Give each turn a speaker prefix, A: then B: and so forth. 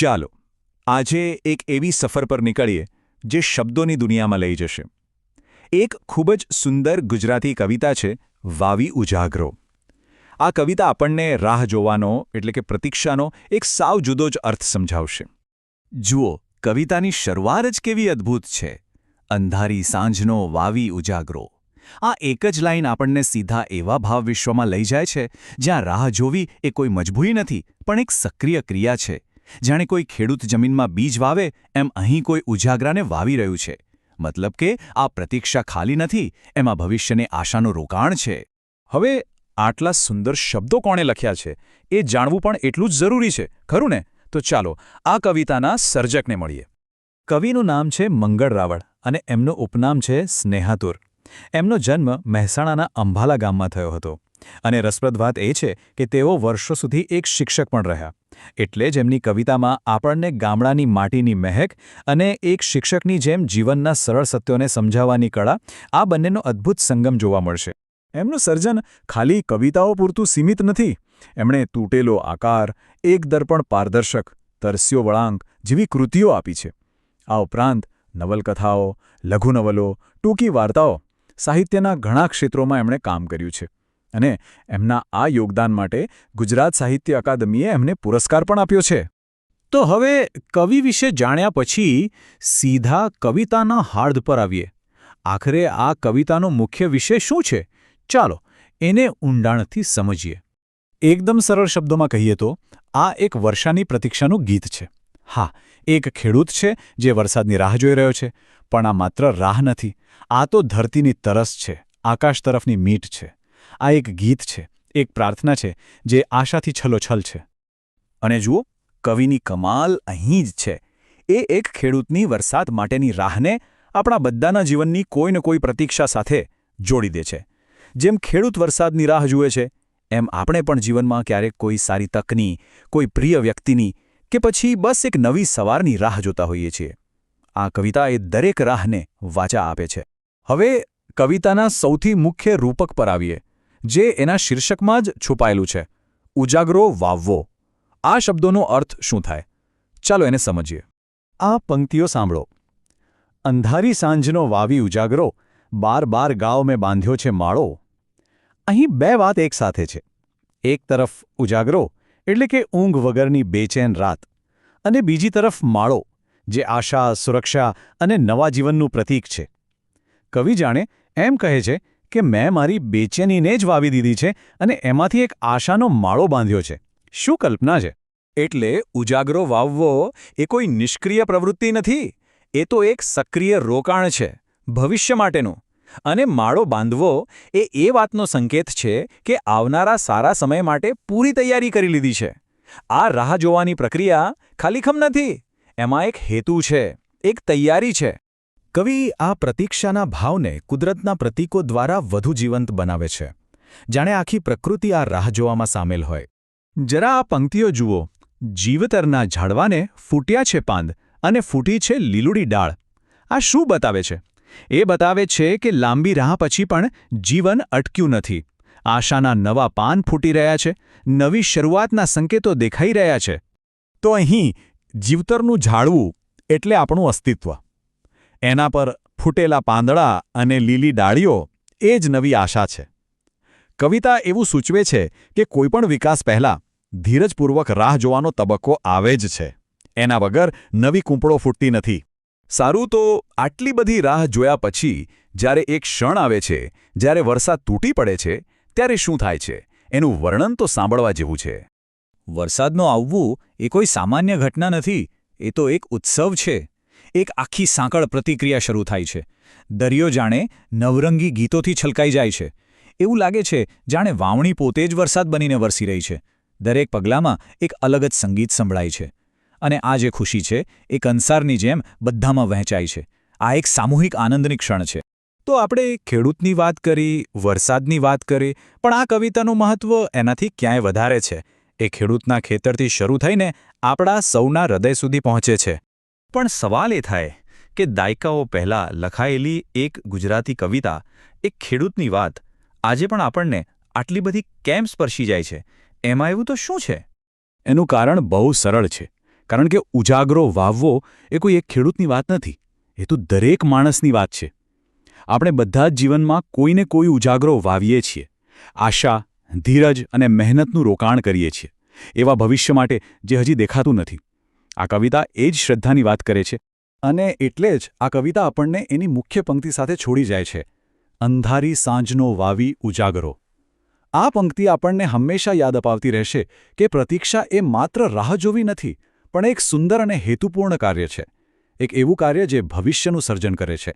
A: ચાલો, આજે એક એવી સફર પર નીકળીએ જે શબ્દોની દુનિયામાં લઈ જશે. એક ખૂબ જ સુંદર ગુજરાતી કવિતા છે, વાવી ઉજાગરો. આ કવિતા આપણને રાહ જોવાનો, એટલે કે પ્રતીક્ષાનો, એક સાવ જુદો જ અર્થ સમજાવશે. જુઓ, કવિતાની શરૂઆત જ કેવી અદ્ભુત છે. અંધારી સાંજનો વાવી ઉજાગરો. આ એક જ લાઈન આપણને સીધા એવા ભાવ વિશ્વમાં લઈ જાય છે, જ્યાં રાહ જોવી એ કોઈ મજબૂરી નથી, પણ એક સક્રિય ક્રિયા છે. જાણે કોઈ ખેડૂત જમીનમાં બીજ વાવે, એમ અહીં કોઈ ઉજાગરાને વાવી રહ્યું છે. મતલબ કે આ પ્રતીક્ષા ખાલી નથી, એમાં ભવિષ્યને આશાનું રોકાણ છે. હવે આટલા સુંદર શબ્દો કોણે લખ્યા છે? એ જાણવું પણ એટલું જ જરૂરી છે, ખરું ને? તો ચાલો, આ કવિતાના સર્જકને મળીએ. કવિનું નામ છે મંગળ રાવળ અને એમનું ઉપનામ છે સ્નેહાતુર. એમનો જન્મ મહેસાણાના અંભાલા ગામમાં થયો હતો. અને રસપ્રદ વાત એ છે કે તેઓ વર્ષો સુધી એક શિક્ષક પણ રહ્યા. એટલે જ એમની કવિતામાં આપણને ગામડાની માટીની મહેક અને એક શિક્ષકની જેમ જીવનના સરળ સત્યોને સમજાવવાની કળા આ બંનેનો અદ્ભુત સંગમ જોવા મળશે. એમનું સર્જન ખાલી કવિતાઓ પૂરતું સીમિત નથી. એમણે તૂટેલો આકાર, એક દર્પણ પારદર્શક, તરસ્યો વળાંક જેવી કૃતિઓ આપી છે. આ ઉપરાંત નવલકથાઓ, લઘુનવલો, ટૂંકી વાર્તાઓ, સાહિત્યના ઘણા ક્ષેત્રોમાં એમણે કામ કર્યું છે. અને એમના આ યોગદાન માટે ગુજરાત સાહિત્ય અકાદમીએ એમને પુરસ્કાર પણ આપ્યો છે. તો હવે કવિ વિશે જાણ્યા પછી સીધા કવિતાના હાર્દ પર આવીએ. આખરે આ કવિતાનો મુખ્ય વિષય શું છે? ચાલો એને ઊંડાણથી સમજીએ. એકદમ સરળ શબ્દોમાં કહીએ તો, આ એક વર્ષાની પ્રતીક્ષાનું ગીત છે. હા, એક ખેડૂત છે જે વરસાદની રાહ જોઈ રહ્યો છે, પણ આ માત્ર રાહ નથી. આ તો ધરતીની તરસ છે, આકાશ તરફની મીટ છે. આ એક ગીત છે, એક પ્રાર્થના છે, જે આશાથી છલોછલ છે. અને જુઓ, કવિની કમાલ અહીં જ છે. એ એક ખેડૂતની વરસાદ માટેની રાહને આપણા બધાના જીવનની કોઈને કોઈ પ્રતીક્ષા સાથે જોડી દે છે. જેમ ખેડૂત વરસાદની રાહ જુએ છે, એમ આપણે પણ જીવનમાં ક્યારેક કોઈ સારી તકની, કોઈ પ્રિય વ્યક્તિની કે પછી બસ એક નવી સવારની રાહ જોતા હોઈએ છીએ. આ કવિતા એ દરેક રાહને વાચા આપે છે. હવે કવિતાના સૌથી મુખ્ય રૂપક પર આવીએ. જે એના શીર્ષકમાં જ છુપાયેલું છે. ઉજાગરો વાવવો. આ શબ્દોનો અર્થ શું થાય? ચાલો એને સમજીએ. આ પંક્તિઓ સાંભળો. અંધારી સાંજનો વાવી ઉજાગરો, બાર બાર ગાવ મેં બાંધ્યો છે માળો. અહીં બે વાત એક સાથે છે. એક તરફ ઉજાગરો, એટલે કે ઊંઘ વગરની બેચેન રાત. અને બીજી તરફ માળો, જે આશા, સુરક્ષા અને નવા જીવનનું પ્રતીક છે. કવિ જાણે એમ કહે છે કે મેં મારી બેચેનીને જ વાવી દીધી છે અને એમાંથી એક આશાનો માળો બાંધ્યો છે. શું કલ્પના છે? એટલે ઉજાગરો વાવવો એ કોઈ નિષ્ક્રિય પ્રવૃત્તિ નથી. એ તો એક સક્રિય રોકાણ છે, ભવિષ્ય માટેનું. અને માળો બાંધવો એ એ વાતનો સંકેત છે કે આવનારા સારા સમય માટે પૂરી તૈયારી કરી લીધી છે. આ રાહ જોવાની પ્રક્રિયા ખાલીખમ નથી. એમાં એક હેતુ છે, એક તૈયારી છે. કવિ આ પ્રતીક્ષાના ભાવને કુદરતના પ્રતીકો દ્વારા વધુ જીવંત બનાવે છે. જાણે આખી પ્રકૃતિ આ રાહ જોવામાં સામેલ હોય. જરા આ પંક્તિઓ જુઓ. જીવતરના ઝાડવાને ફૂટ્યા છે પાંદ અને ફૂટી છે લીલુડી ડાળ. આ શું બતાવે છે? એ બતાવે છે કે લાંબી રાહ પછી પણ જીવન અટક્યું નથી. આશાના નવા પાન ફૂટી રહ્યા છે. નવી શરૂઆતના સંકેતો દેખાઈ રહ્યા છે. તો અહીં જીવતરનું ઝાડવું એટલે આપણું અસ્તિત્વ. એના પર ફૂટેલા પાંદડા અને લીલી ડાળીઓ, એ જ નવી આશા છે. કવિતા એવું સૂચવે છે કે કોઈપણ વિકાસ પહેલાં ધીરજપૂર્વક રાહ જોવાનો તબક્કો આવે જ છે. એના વગર નવી કૂંપળો ફૂટતી નથી. સારું તો આટલી બધી રાહ જોયા પછી જ્યારે એક ક્ષણ આવે છે, જ્યારે વરસાદ તૂટી પડે છે, ત્યારે શું થાય છે? એનું વર્ણન તો સાંભળવા જેવું છે. વરસાદનો આવવું એ કોઈ સામાન્ય ઘટના નથી, એ તો એક ઉત્સવ છે. એક આખી સાંકળ પ્રતિક્રિયા શરૂ થાય છે. દરિયો જાણે નવરંગી ગીતોથી છલકાઈ જાય છે. એવું લાગે છે જાણે વાવણી પોતે જ વરસાદ બનીને વરસી રહી છે. દરેક પગલામાં એક અલગ જ સંગીત સંભળાય છે. અને આ જે ખુશી છે એ કંસારની જેમ બધામાં વહેંચાય છે. આ એક સામૂહિક આનંદની ક્ષણ છે. તો આપણે ખેડૂતની વાત કરી, વરસાદની વાત કરી, પણ આ કવિતાનું મહત્વ એનાથી ક્યાંય વધારે છે? એ ખેડૂતના ખેતરથી શરૂ થઈને આપણા સૌના હૃદય સુધી પહોંચે છે. પણ સવાલ એ થાય કે દાયકાઓ પહેલાં લખાયેલી એક ગુજરાતી કવિતા, એક ખેડૂતની વાત, આજે પણ આપણને આટલી બધી કેમ સ્પર્શી જાય છે? એમાં એવું તો શું છે? એનું કારણ બહુ સરળ છે.
B: કારણ કે ઉજાગરો વાવવો એ કોઈ એક ખેડૂતની વાત નથી. એ તો દરેક માણસની વાત છે. આપણે બધા જ જીવનમાં કોઈને કોઈ ઉજાગરો વાવીએ છીએ. આશા, ધીરજ અને મહેનતનું રોકાણ કરીએ છીએ. એવા ભવિષ્ય માટે જે હજી દેખાતું નથી. આ કવિતા એ જ શ્રદ્ધાની વાત કરે છે.
C: અને એટલે જ આ કવિતા આપણને એની મુખ્ય પંક્તિ સાથે છોડી જાય છે. અંધારી સાંજનો વાવી ઉજાગરો. આ પંક્તિ આપણને હંમેશા યાદ અપાવતી રહેશે કે પ્રતીક્ષા એ માત્ર રાહ જોવી નથી, પણ એક સુંદર અને હેતુપૂર્ણ કાર્ય છે. એક એવું કાર્ય જે ભવિષ્યનું સર્જન કરે છે.